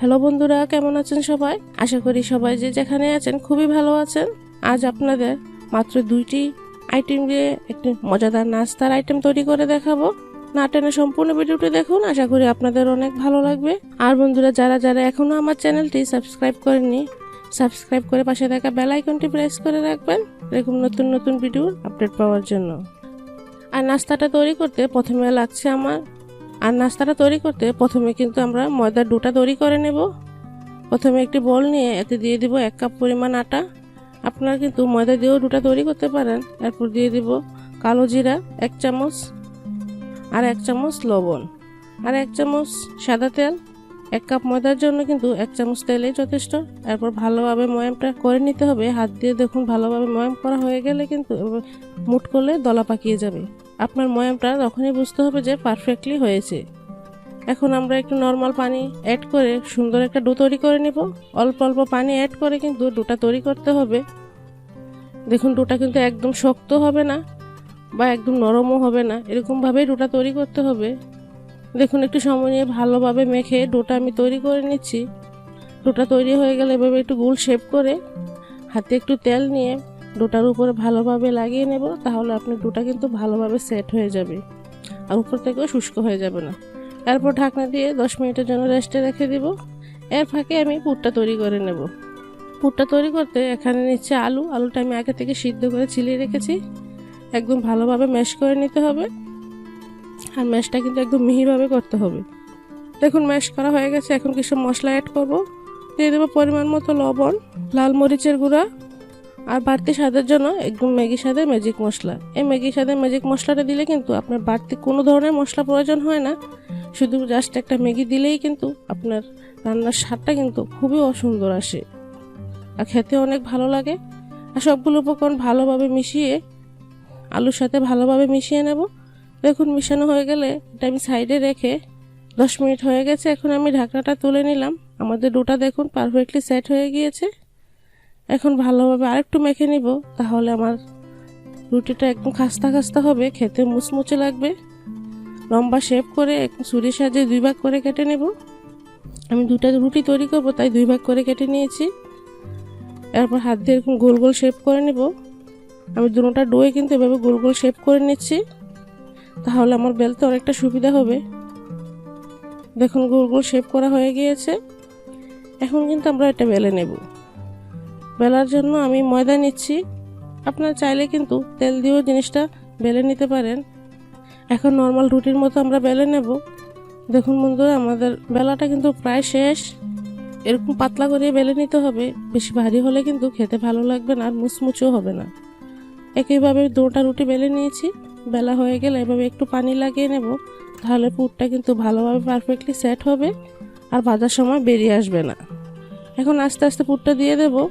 Hello বন্ধুরা, কেমন আছেন সবাই? আশা করি সবাই যে যেখানে আছেন খুবই ভালো আছেন। আজ আপনাদের মাত্র দুইটি আইটেম দিয়ে একটি মজাদার নাস্তার আইটেম তৈরি করে দেখাবো। না টেনে সম্পূর্ণ ভিডিওটি দেখুন, আশা করি আপনাদের অনেক ভালো লাগবে। আর বন্ধুরা, যারা যারা এখনও আমার চ্যানেলটি সাবস্ক্রাইব করেননি, সাবস্ক্রাইব করে পাশে থাকা বেল আইকনটি প্রেস করে রাখবেন, এরকম নতুন নতুন ভিডিওর আপডেট পাওয়ার জন্য। আর নাস্তাটা তৈরি করতে প্রথমে লাগছে আমার আর নাস্তাটা তৈরি করতে প্রথমে কিন্তু আমরা ময়দার ডোটা তৈরি করে নেব। প্রথমে একটি বল নিয়ে এতে দিয়ে দিব এক কাপ পরিমাণ আটা। আপনারা কিন্তু ময়দা দিয়েও ডোটা তৈরি করতে পারেন। এরপর দিয়ে দিব কালো জিরা, এক চামচ আর এক চামচ লবণ আর এক চামচ সাদা তেল। এক কাপ ময়দার জন্য কিন্তু এক চামচ তেলেই যথেষ্ট। এরপর ভালোভাবে ময়ামটা করে নিতে হবে। হাত দিয়ে দেখুন ভালোভাবে ময়াম করা হয়ে গেলে কিন্তু মুট করলে দলা পাকিয়ে যাবে। আপনার ময়ামটা তখনই বুঝতে হবে যে পারফেক্টলি হয়েছে। এখন আমরা একটু নর্মাল পানি অ্যাড করে সুন্দর একটা ডো তৈরি করে নেব। অল্প অল্প পানি অ্যাড করে কিন্তু ডোটা তৈরি করতে হবে। দেখুন, ডোটা কিন্তু একদম শক্ত হবে না বা একদম নরমও হবে না। এরকমভাবেই ডোটা তৈরি করতে হবে। দেখুন, একটু সময় নিয়ে ভালোভাবে মেখে ডোটা আমি তৈরি করে নিচ্ছি। ডোটা তৈরি হয়ে গেলে এভাবে একটু গোল শেপ করে হাতে একটু তেল নিয়ে ডোটার উপরে ভালোভাবে লাগিয়ে নেব, তাহলে আপনি ডোটা কিন্তু ভালোভাবে সেট হয়ে যাবে আর উপর থেকেও শুষ্ক হয়ে যাবে না। এরপর ঢাকনা দিয়ে দশ মিনিটের জন্য রেস্টে রেখে দিব। এর ফাঁকে আমি পুরটা তৈরি করে নেব। পুরটা তৈরি করতে এখানে নিচ্ছে আলু। আলুটা আমি আগে থেকে সিদ্ধ করে ছিলিয়ে রেখেছি। একদম ভালোভাবে ম্যাশ করে নিতে হবে। আর ম্যাশটা কিন্তু একদম মিহিভাবে করতে হবে। দেখুন ম্যাশ করা হয়ে গেছে। এখন কিছু মশলা অ্যাড করব। দিয়ে দেবো পরিমাণ মতো লবণ, লাল মরিচের গুঁড়া আর বাড়তি স্বাদের জন্য একদম ম্যাগি স্বাদের ম্যাজিক মশলা। এই ম্যাগি স্বাদের ম্যাজিক মশলাটা দিলে কিন্তু আপনার বাড়তি কোনো ধরনের মশলা প্রয়োজন হয় না। শুধু জাস্ট একটা ম্যাগি দিলেই কিন্তু আপনার রান্নার স্বাদটা কিন্তু খুবই অসুন্দর আসে। আর খেতে অনেক ভালো লাগে। আর সবগুলো উপকরণ ভালোভাবে মিশিয়ে, আলুর সাথে ভালোভাবে মিশিয়ে নেব। দেখুন, মিশানো হয়ে গেলে এটা আমি সাইডে রেখে দশ মিনিট হয়ে গেছে। এখন আমি ঢাকনাটা তুলে নিলাম। আমাদের ডোটা দেখুন পারফেক্টলি সেট হয়ে গিয়েছে। এখন ভালোভাবে আরেকটু মেখে নিব, তাহলে আমার রুটিটা একদম খাস্তা খাস্তা হবে, খেতে মুচমুচে লাগবে। লম্বা শেপ করে একটু ছুরির সাহায্যে দুই ভাগ করে কেটে নেব। আমি দুটা রুটি তৈরি করব, তাই দুই ভাগ করে কেটে নিয়েছি। এরপর হাত দিয়ে এরকম গোল গোল শেপ করে নেব। আমি দুটোটা ডোয়ে কিন্তু এভাবে গোল গোল শেপ করে নিচ্ছি, তাহলে আমার বেলতে অনেকটা সুবিধা হবে। দেখুন, গোল গোল শেপ করা হয়ে গিয়েছে। এখন কিন্তু আমরা এটা বেলে নেব। বেলার জন্য আমি ময়দা নিচ্ছি। আপনার চাইলে কিন্তু তেল দিয়েও জিনিসটা বেলে নিতে পারেন। এখন নর্মাল রুটির মতো আমরা বেলে নেব। দেখুন বন্ধুরা, আমাদের বেলাটা কিন্তু প্রায় শেষ। এরকম পাতলা করে বেলে নিতে হবে। বেশি ভারী হলে কিন্তু খেতে ভালো লাগবে না আর মুচমুচও হবে না। একইভাবে দুটা রুটি বেলে নিয়েছি। বেলা হয়ে গেলে এভাবে একটু পানি লাগিয়ে নেব। তাহলে পুরটা কিন্তু ভালোভাবে পারফেক্টলি সেট হবে। আর ভাজার সময় বেরিয়ে আসবে না। এখন আস্তে আস্তে পুরটা দিয়ে দেব।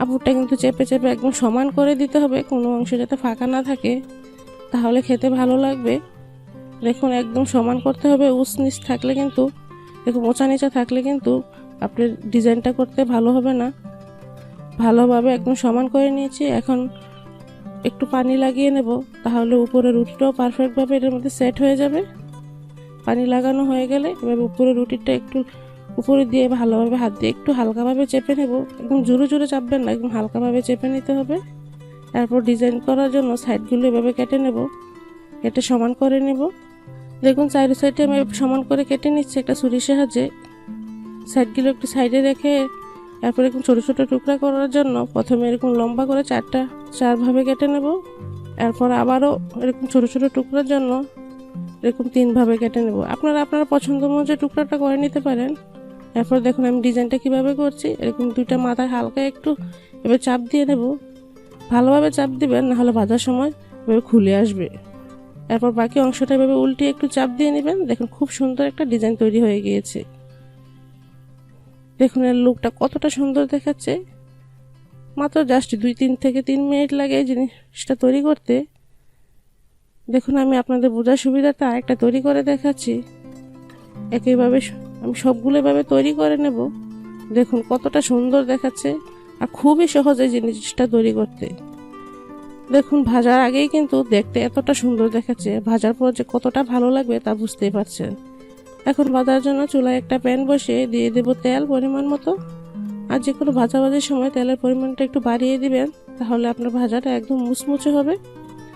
আর পুরটা কিন্তু চেপে চেপে একদম সমান করে দিতে হবে। কোনো অংশ যাতে ফাঁকা না থাকে। তাহলে খেতে ভালো লাগবে। দেখুন, একদম সমান করতে হবে। উস নিচ থাকলে কিন্তু, দেখুন, মোচা নিচা থাকলে কিন্তু আপনার ডিজাইনটা করতে ভালো হবে না। ভালোভাবে একদম সমান করে নিয়েছি। এখন একটু পানি লাগিয়ে নেব। তাহলে উপরে রুটিটাও পারফেক্টভাবে এটার মধ্যে সেট হয়ে যাবে। পানি লাগানো হয়ে গেলে এবার উপরে রুটিটা একটু উপরে দিয়ে ভালোভাবে হাত দিয়ে একটু হালকাভাবে চেপে নেব। একদম জোরে জোরে চাপবেন না, একদম হালকাভাবে চেপে নিতে হবে। তারপর ডিজাইন করার জন্য সাইডগুলো এভাবে কেটে নেব। কেটে সমান করে নেব। দেখুন, চারি সাইডে আমি সমান করে কেটে নিচ্ছি একটা ছুরির সাহায্যে। সাইডগুলো একটু সাইডে রেখে এরপর এরকম ছোটো ছোটো টুকরা করার জন্য প্রথমে এরকম লম্বা করে চারটা চারভাবে কেটে নেব। এরপর আবারও এরকম ছোটো ছোটো টুকরার জন্য এরকম তিনভাবে কেটে নেব। আপনারা আপনারা পছন্দ অনুযায়ী টুকরাটা করে নিতে পারেন এরপর দেখুন আমি ডিজাইনটা কীভাবে করছি। এরকম দুইটা মাথায় হালকা একটু এবার চাপ দিয়ে নেব। ভালোভাবে চাপ দিবেন নাহলে ভাজার সময় এভাবে খুলে আসবে। এরপর বাকি অংশটা এভাবে উল্টে একটু চাপ দিয়ে নেবেন। দেখুন খুব সুন্দর একটা ডিজাইন তৈরি হয়ে গিয়েছে। দেখুন এর লুকটা কতটা সুন্দর দেখাচ্ছে। মাত্র জাস্ট দুই, তিন থেকে তিন মিনিট লাগে এই জিনিসটা তৈরি করতে। দেখুন আমি আপনাদের বোঝার সুবিধাটা আরেকটা তৈরি করে দেখাচ্ছি। একইভাবে আমি সবগুলো এভাবে তৈরি করে নেব। দেখুন কতটা সুন্দর দেখাচ্ছে আর খুবই সহজ এই জিনিসটা তৈরি করতে। দেখুন ভাজার আগেই কিন্তু দেখতে এতটা সুন্দর দেখাচ্ছে, ভাজার পর যে কতটা ভালো লাগবে তা বুঝতেই পারছেন। এখন ভাজার জন্য চুলায় একটা প্যান বসিয়ে দিয়ে দেব তেল পরিমাণ মতো। আর যে কোনো ভাজা ভাজির সময় তেলের পরিমাণটা একটু বাড়িয়ে দিবেন, তাহলে আপনার ভাজাটা একদম মুচমুচে হবে।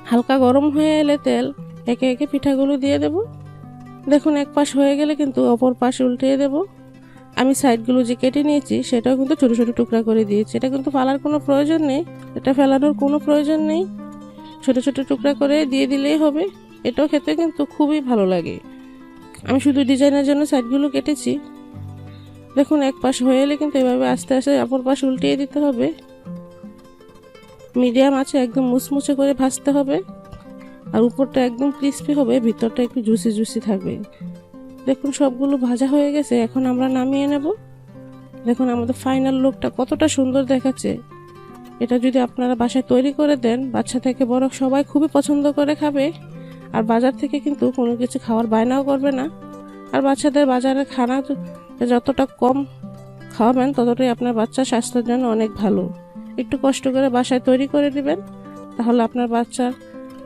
হালকা গরম হয়ে এলে তেল একে একে পিঠাগুলো দিয়ে দেব। দেখুন, এক পাশ হয়ে গেলে কিন্তু অপর পাশ উল্টিয়ে দেব। আমি সাইডগুলো যে কেটে নিয়েছি, সেটাও কিন্তু ছোটো ছোটো টুকরা করে দিয়েছি। এটা কিন্তু ফালার কোনো প্রয়োজন নেই। এটা ফেলানোর কোনো প্রয়োজন নেই। ছোটো ছোটো টুকরা করে দিয়ে দিলেই হবে। এটাও খেতে কিন্তু খুবই ভালো লাগে। আমি শুধু ডিজাইনের জন্য সাইডগুলো কেটেছি। দেখুন, এক পাশ হয়ে এলে কিন্তু এভাবে আস্তে আস্তে অপর পাশ উল্টিয়ে দিতে হবে। মিডিয়াম আছে, একদম মুচমুচে করে ভাজতে হবে। আর উপরটা একদম ক্রিস্পি হবে, ভিতরটা একটু জুসি জুসি থাকবে। দেখুন, সবগুলো ভাজা হয়ে গেছে, এখন আমরা নামিয়ে নেব। দেখুন, আমাদের ফাইনাল লুকটা কতটা সুন্দর দেখাচ্ছে। এটা যদি আপনারা বাসায় তৈরি করে দেন, বাচ্চা থেকে বড় সবাই খুবই পছন্দ করে খাবে। আর বাজার থেকে কিন্তু কোনো কিছু খাওয়ার বায়নাও করবে না। আর বাচ্চাদের বাজারে খানা যতটা কম খাওয়াবেন, ততটাই আপনার বাচ্চার স্বাস্থ্যের জন্য অনেক ভালো। একটু কষ্ট করে বাসায় তৈরি করে দিবেন, তাহলে আপনার বাচ্চার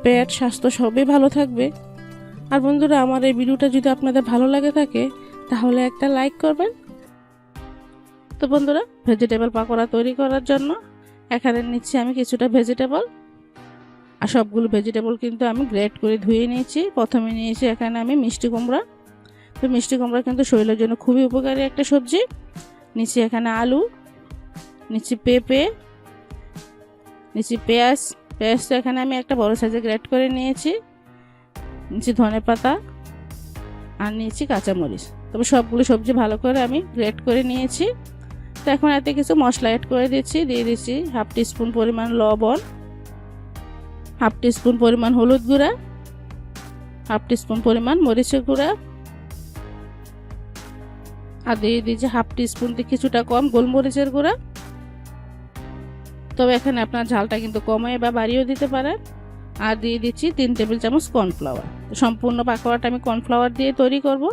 পেট, স্বাস্থ্য সবই ভালো থাকবে। আর বন্ধুরা, আমার এই ভিডিওটা যদি আপনাদের ভালো লাগে থাকে, তাহলে একটা লাইক করবেন। তো বন্ধুরা, ভেজিটেবল পাকোড়া তৈরি করার জন্য এখানে নিচ্ছি আমি কিছুটা ভেজিটেবল। আর সবগুলো ভেজিটেবল কিন্তু আমি গ্রেট করে ধুয়ে নিয়েছি। প্রথমে নিয়েছি এখানে আমি মিষ্টি কুমড়া। তো মিষ্টি কুমড়া কিন্তু শরীরের জন্য খুবই উপকারী একটা সবজি। নিচ্ছি এখানে আলু, নিচ্ছি পেঁপে, নিচ্ছি পেঁয়াজ পেঁয়াজটা এখানে আমি একটা বড় সাইজে গ্রেট করে নিয়েছি নিচ্ছি ধনে পাতা আর নিয়েছি কাঁচামরিচ। তবে সবগুলো সবজি ভালো করে আমি গ্রেট করে নিয়েছি। তো এখন এতে কিছু মশলা অ্যাড করে দিচ্ছি, দিয়ে দিচ্ছি হাফ টিস্পুন পরিমাণ লবণ হাফ টিস্পুন পরিমাণ হলুদ গুঁড়া হাফ টিস্পুন পরিমাণ মরিচের গুঁড়া আর দিয়ে দিয়েছি হাফ থেকে কিছুটা কম গোলমরিচের গুঁড়া। তবে এখানে আপনার ঝালটা কিন্তু কমিয়ে বা বাড়িয়েও দিতে পারেন। আর দিয়ে দিচ্ছি তিন টেবিল চামচ কর্নফ্লাওয়ার। সম্পূর্ণ পাকোড়াটা আমি কর্নফ্লাওয়ার দিয়ে তৈরি করব।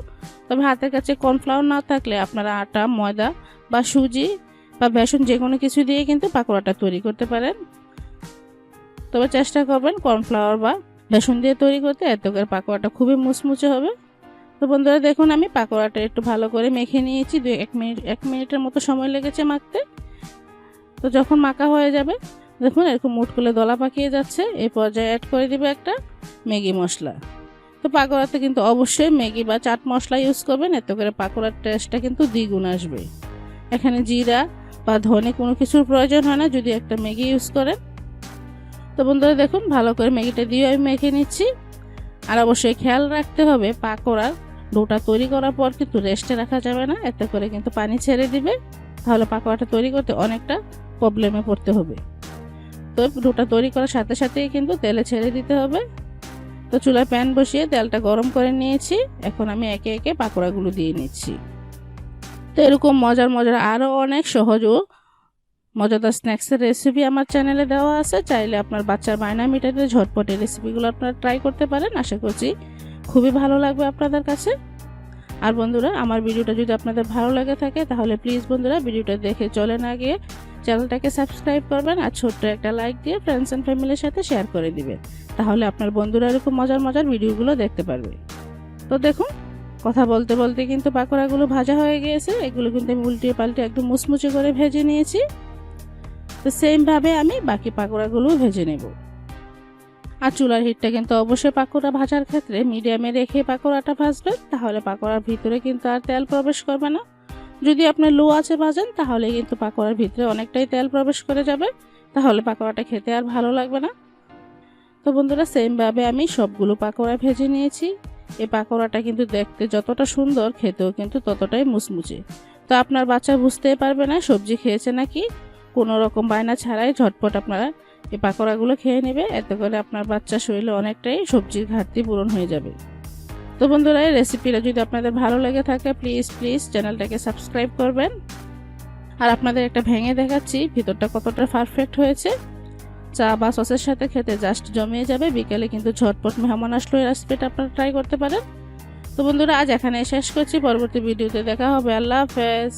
তবে হাতের কাছে কর্নফ্লাওয়ার না থাকলে আপনারা আটা, ময়দা বা সুজি বা বেসন যে কোনো কিছু দিয়ে কিন্তু পাকোড়াটা তৈরি করতে পারেন। তবে চেষ্টা করবেন কর্নফ্লাওয়ার বা বেসন দিয়ে তৈরি করতে। এত করে পাকোড়াটা খুবই মুচমুচে হবে। তো বন্ধুরা দেখুন আমি পাকোড়াটা একটু ভালো করে মেখে নিয়েছি। দু এক মিনিট, এক মিনিটের মতো সময় লেগেছে মাখতে। তো যখন মাখা হয়ে যাবে, দেখুন, এরকম মুট করে দলা পাকিয়ে যাচ্ছে। এই পর্যায়ে অ্যাড করে দিবে একটা ম্যাগি মশলা। তো পাকোড়াতে কিন্তু অবশ্যই ম্যাগি বা চাট মশলা ইউজ করবেন, এতে করে পাকোড়ার টেস্টটা কিন্তু দ্বিগুণ আসবে। এখানে জিরা বা ধনে কোনো কিছুর প্রয়োজন হয় না, যদি একটা ম্যাগি ইউজ করেন। তো বন্ধুরা, দেখুন, ভালো করে ম্যাগিটা দিয়ে আমি মেখে নিচ্ছি। আর অবশ্যই খেয়াল রাখতে হবে, পাকোড়ার ডোটা তৈরি করার পর কিন্তু রেস্টে রাখা যাবে না, এতে করে কিন্তু পানি ছেড়ে দিবে। তাহলে পাকোড়াটা তৈরি করতে অনেকটা প্রবলেমে পড়তে হবে। তো ডোটা তৈরি করার সাথে সাথেই কিন্তু তেলে ছেড়ে দিতে হবে। তো চুলায় প্যান বসিয়ে তেলটা গরম করে নিয়েছি। এখন আমি একে একে পাকোড়াগুলো দিয়ে নিচ্ছি। তো এরকম মজার মজার আরও অনেক সহজ ও মজাদার স্ন্যাক্সের রেসিপি আমার চ্যানেলে দেওয়া আছে। চাইলে আপনার বাচ্চার বায়না মিটাতে ঝটপট রেসিপিগুলো আপনারা ট্রাই করতে পারেন। আশা করছি খুবই ভালো লাগবে আপনাদের কাছে। আর বন্ধুরা, আমার ভিডিওটা যদি আপনাদের ভালো লাগে থাকে, তাহলে প্লিজ বন্ধুরা, ভিডিওটা দেখে চলে না গিয়ে চ্যানেলটাকে সাবস্ক্রাইব করবেন আর ছোট্ট একটা লাইক দিয়ে ফ্রেন্ডস অ্যান্ড ফ্যামিলির সাথে শেয়ার করে দিবেন। তাহলে আপনার বন্ধুরা এরকম মজার মজার ভিডিওগুলো দেখতে পারবে। তো দেখুন, কথা বলতে বলতে কিন্তু পাকোড়াগুলো ভাজা হয়ে গিয়েছে। এগুলো কিন্তু আমি উল্টিয়ে পাল্টে একটু মুচমুচে করে ভেজে নিয়েছি। তো সেমভাবে আমি বাকি পাকোড়াগুলো ভেজে নেব। আর চুলার হিটটা কিন্তু অবশ্যই পাকোড়া ভাজার ক্ষেত্রে মিডিয়ামে রেখে পাকোড়াটা ভাজবেন। তাহলে পাকোড়ার ভিতরে কিন্তু আর তেল প্রবেশ করবে না। যদি আপনার লো আছে ভাজেন তাহলে কিন্তু পাকোড়ার ভিতরে অনেকটাই তেল প্রবেশ করে যাবে। তাহলে পাকোড়াটা খেতে আর ভালো লাগবে না। তো বন্ধুরা, সেমভাবে আমি সবগুলো পাকোড়া ভেজে নিয়েছি। এই পাকোড়াটা কিন্তু দেখতে যতটা সুন্দর, খেতেও কিন্তু ততটাই মুচমুচে। তো আপনার বাচ্চা বুঝতেই পারবে না সবজি খেয়েছে নাকি। কোনো রকম বায়না ছাড়াই ঝটপট আপনারা এই পাকোড়াগুলো খেয়ে নেবে। এতে করে আপনার বাচ্চা শরীরে অনেকটাই সবজির ঘাটতি পূরণ হয়ে যাবে। তো বন্ধুরা, এই রেসিপিটা যদি আপনাদের ভালো লেগে থাকে প্লিজ প্লিজ চ্যানেলটাকে সাবস্ক্রাইব করবেন। আর আপনাদের একটা ভেঙে দেখাচ্ছি, ভিতরটা কতটা পারফেক্ট হয়েছে। চা বা সসের সাথে খেতে জাস্ট জমিয়ে যাবে, বিকেলে কিন্তু ঝটপট মেহমান আসলো এই রেসিপিটা আপনারা ট্রাই করতে পারেন। তো বন্ধুরা, আজ এখানে শেষ করছি, পরবর্তী ভিডিওতে দেখা হবে। আল্লাহ হাফেজ।